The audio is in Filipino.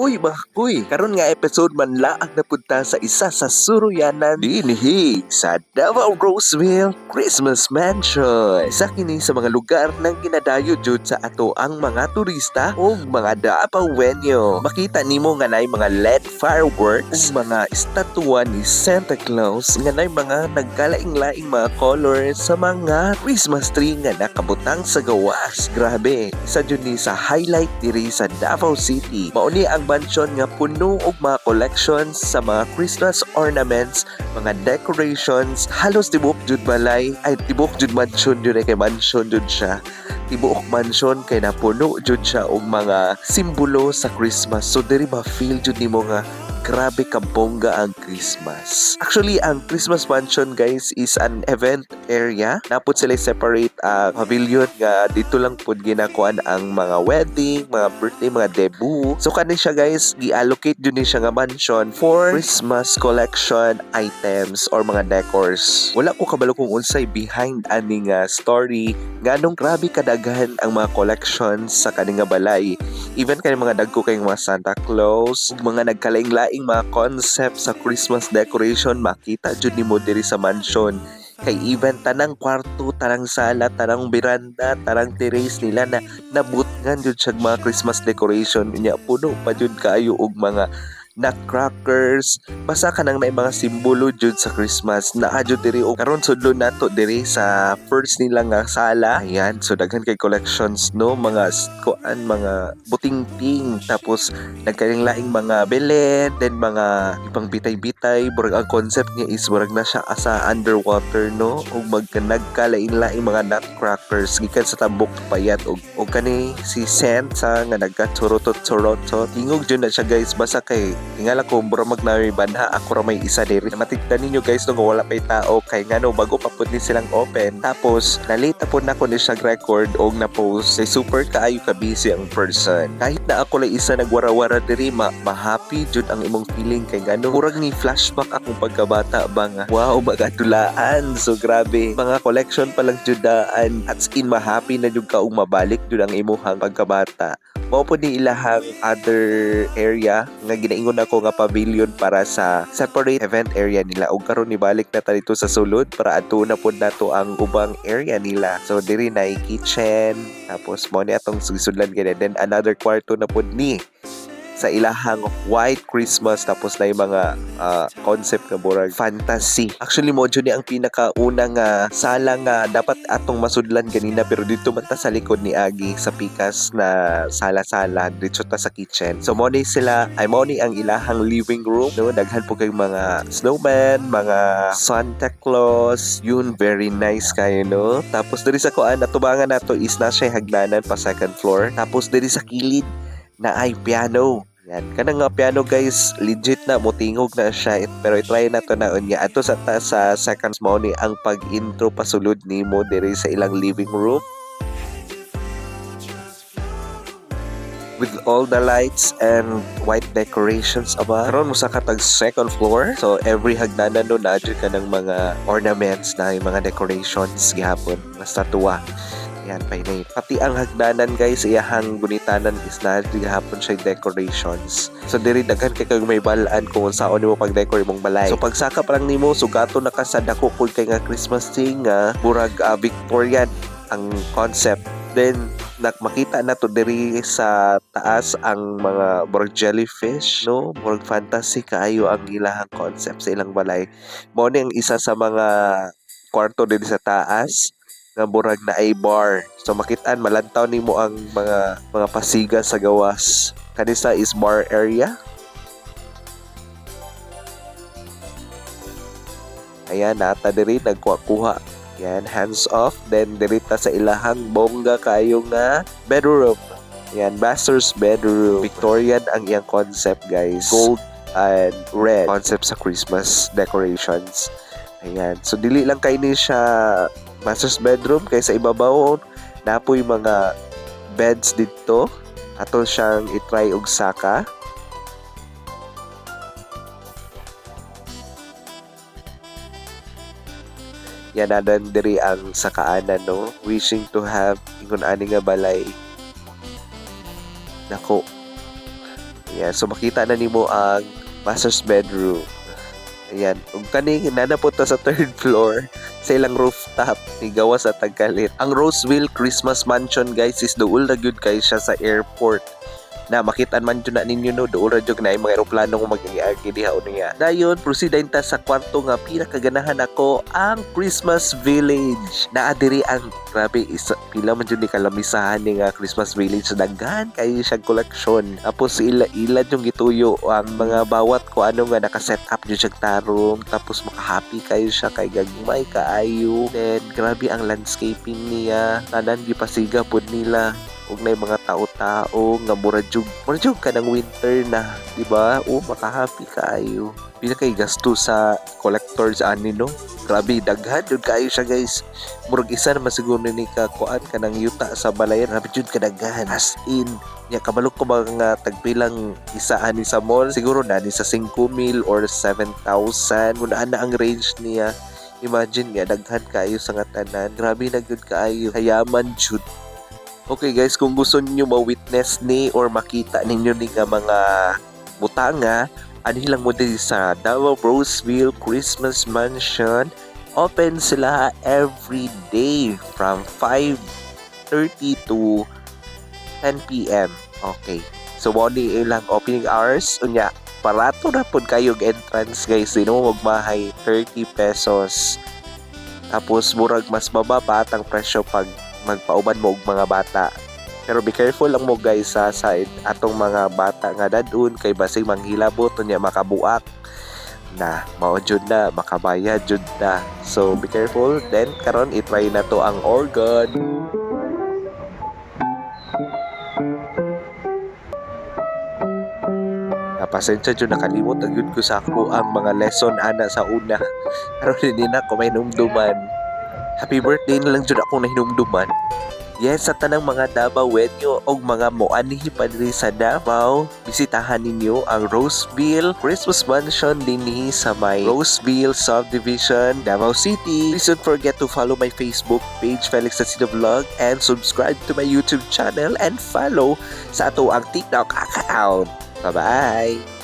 Uy mga kuy, karon nga episode man laang napunta sa isa sa suruyanan dinhi sa Davao Roseville Christmas Mansion. Isa kini sa mga lugar nang ginadayo jud sa ato ang mga turista o mga Daapawenyo. Makita nimo nga nay mga LED fireworks, ug mga estatwa ni Santa Claus nga nay mga nagkalaing-laing mga colors sa mga Christmas tree nga nakabutang sa gawas. Grabe, isa jud ni sa highlight diri sa Davao City. Mauni ang mansion nga puno og mga collections sa mga Christmas ornaments, mga decorations, halos tibok jud balay, ay tibok jud mansion jud ay kay mansion jud siya. Tibuok mansion kay napuno jud siya og mga simbolo sa Christmas. So diri ba feel jud nimo nga grabe ka bongga ang Christmas. Actually, ang Christmas Mansion guys is an event area. Napot sila separate uh, pavilion nga dito lang pud ginakuan ang mga wedding, mga birthday, mga debut. So kani siya guys, gi-allocate ni siya nga mansion for Christmas collection items or mga decors. Wala ko kabalo kung unsay behind ani nga story nganong grabe kadaghan ang mga collections sa kani nga balay. Even kay mga dagko kay mga Santa Claus, mga nagkalaing-laing mga concept sa Christmas decoration makita jud nimo diri sa mansion. Kay even tanang kwarto, tanang sala, tanang beranda, tanang terrace nila na nabutngan jud siya mga Christmas decoration. Niya puno pa jud kaayo og mga nutcrackers. Basta ka nang na mga simbolo jud sa Christmas. Na adyo diri o karon sudlo nato diri sa first nila nga sala. Ayan so daghan kay collections no? Mga kuan mga buting-ting. Tapos nagkaling laing mga belen then mga ibang bitay-bitay. Burag ang concept niya is burag na siya asa underwater no? Ug magkanagkalain-laing mga nutcrackers. Gikan sa tabok payat og og kani si Sent sa nga nagka-churotot-churotot tingog jud na siya guys. Basta kay tingala ko mura magnawi banha ako ra may isa diri. Matigdan ninyo guys no nga wala pay tao. Kay ngano bago pa pud ni silang open. Tapos nalita po na ko ni siya record og na post say super kaayo ka busy ang person. Kahit na ako lang isa nagwara-wara diri ma, ma-happy jud ang imong feeling. Kay ngano murag ni flashback akong pagkabata ba nga? Wow magatulaan so grabe. Mga collection pa lang jud daan. At in ma-happy na jud ka og mabalik jud ang imuhang pagkabata mao po ni ilahang other area nga ginaingon ako nga pavilion para sa separate event area nila. Ug karon nibalik na ta dito sa sulod para adto na pod nato ang ubang area nila. So diri na kitchen tapos mo ni atong sugisudlan gani then another kwarto na pod ni sa ilahang white Christmas tapos na yung mga uh, concept nga burag fantasy. Actually mo ni ang pinakaunang uh, sala nga dapat atong masudlan ganina pero dito man ta sa likod ni Agi sa pikas na sala-sala dito ta sa kitchen. So mo ni sila ay mo ni ang ilahang living room no daghan po kay mga snowman, mga Santa Claus, yun very nice kayo no. Tapos diri sa kuan natubangan nato is na siya hagdanan pa second floor. Tapos diri sa kilid na ay piano yan. Kanang nga piano guys, legit na mutingog na siya. Pero i-try na to na unya. Ato sa ta sa seconds mo ni ang pag-intro pasulod ni mo diri sa ilang living room. with all the lights and white decorations aba karon mo sa katag second floor so every hagdanan no na ka ng mga ornaments na mga decorations gihapon basta tuwa yan, painay. Pati ang hagdanan guys, iyahang gunitanan is na hapon siya decorations. So diri daghan kay kag may balaan kung saon nimo pag-decor mong balay. So pagsaka pa lang nimo sugato na ka sa dako kay nga Christmas tree nga burag uh, Victorian ang concept then nak makita na to diri sa taas ang mga burag jellyfish no burag fantasy kaayo ang ilahang concept sa ilang balay mo ni ang isa sa mga kwarto diri sa taas nga burag na ay bar. So makitaan malantaw nimo ang mga mga pasiga sa gawas. Kanisa is bar area. Ayan, nata diri nagkuha-kuha. Yan, hands off. Then, dirita sa ilahang bongga kayo nga bedroom. Yan, master's bedroom. Victorian ang iyang concept, guys. Gold and red concept sa Christmas decorations. Ayan. So, dili lang kayo ni siya master's bedroom kay sa ibabaw. Napoy mga beds dito. Ato siyang itry og saka. Yan nadan diri ang sakaanan no? Wishing to have ingon ani nga balay. Nako. Ayan, so makita na nimo ang master's bedroom. Ayan, ug kani nanapot ta sa third floor sa ilang rooftop ni gawa sa Tagkalit. Ang Roseville Christmas Mansion guys is duol na gyud kay siya sa airport na makitaan man dyan na ninyo no doon radyo na yung mga aeroplano kung mag-iagi diha o niya. Dayon, proceedayin ta sa kwarto nga pinakaganahan ako ang Christmas Village. Naadiri ang grabe isa pila man dyan ni kalamisahan ni nga Christmas Village daghan kay siyang koleksyon. Tapos ila ila yung gituyo ang mga bawat ko ano nga naka-set up dyan siyang tarong tapos maka-happy kayo siya kay gagmay kaayo. Then grabe ang landscaping niya. Tanan gipasiga pod nila ug na mga tao-tao nga murajug murajug ka ng winter na di ba? O makahappy kaayo pila kay gasto sa collectors ani no? Grabe daghan jud kaayo siya guys. Murag isa naman siguro ni ka kuan ka ng yuta sa balayan. Grabe jud kadaghan as in nya kabalok ko nga tagpilang isa ani sa mall? Siguro na ni sa 5,000 or 7,000 kung na ang range niya. Imagine nga, daghan kaayo sa nga tanan. Grabe na gyud kaayo. Kayaman jud Okay guys, kung gusto niyo ma-witness ni or makita ninyo ni nga mga butanga, ani lang mo din sa Davao Roseville Christmas Mansion. Open sila every day from 5.30 to 10 p.m. Okay. So, mo ni ilang opening hours. Unya, parato na po kayo entrance guys. Sino magmahay 30 pesos. Tapos, murag mas mababa ang presyo pag magpauban mo og mga bata. Pero be careful lang mo guys sa side atong mga bata nga dadun kay basig manghilabot niya makabuak na mao jud na makabayad jud na. So be careful then karon i-try na to ang organ. Napasensya jud nakalimot ang yun ko sa ako ang mga lesson ana sa una. Karon hindi na ko may numduman. Happy birthday na lang jud ako na hinumduman. Yes, sa tanang mga Davao wenyo o mga moanihi pa diri sa Davao, bisitahan ninyo ang Roseville Christmas Mansion dinhi sa may Roseville Subdivision, Davao City. Please don't forget to follow my Facebook page Felix Tasino Vlog and subscribe to my YouTube channel and follow sa ato ang TikTok account. Bye-bye!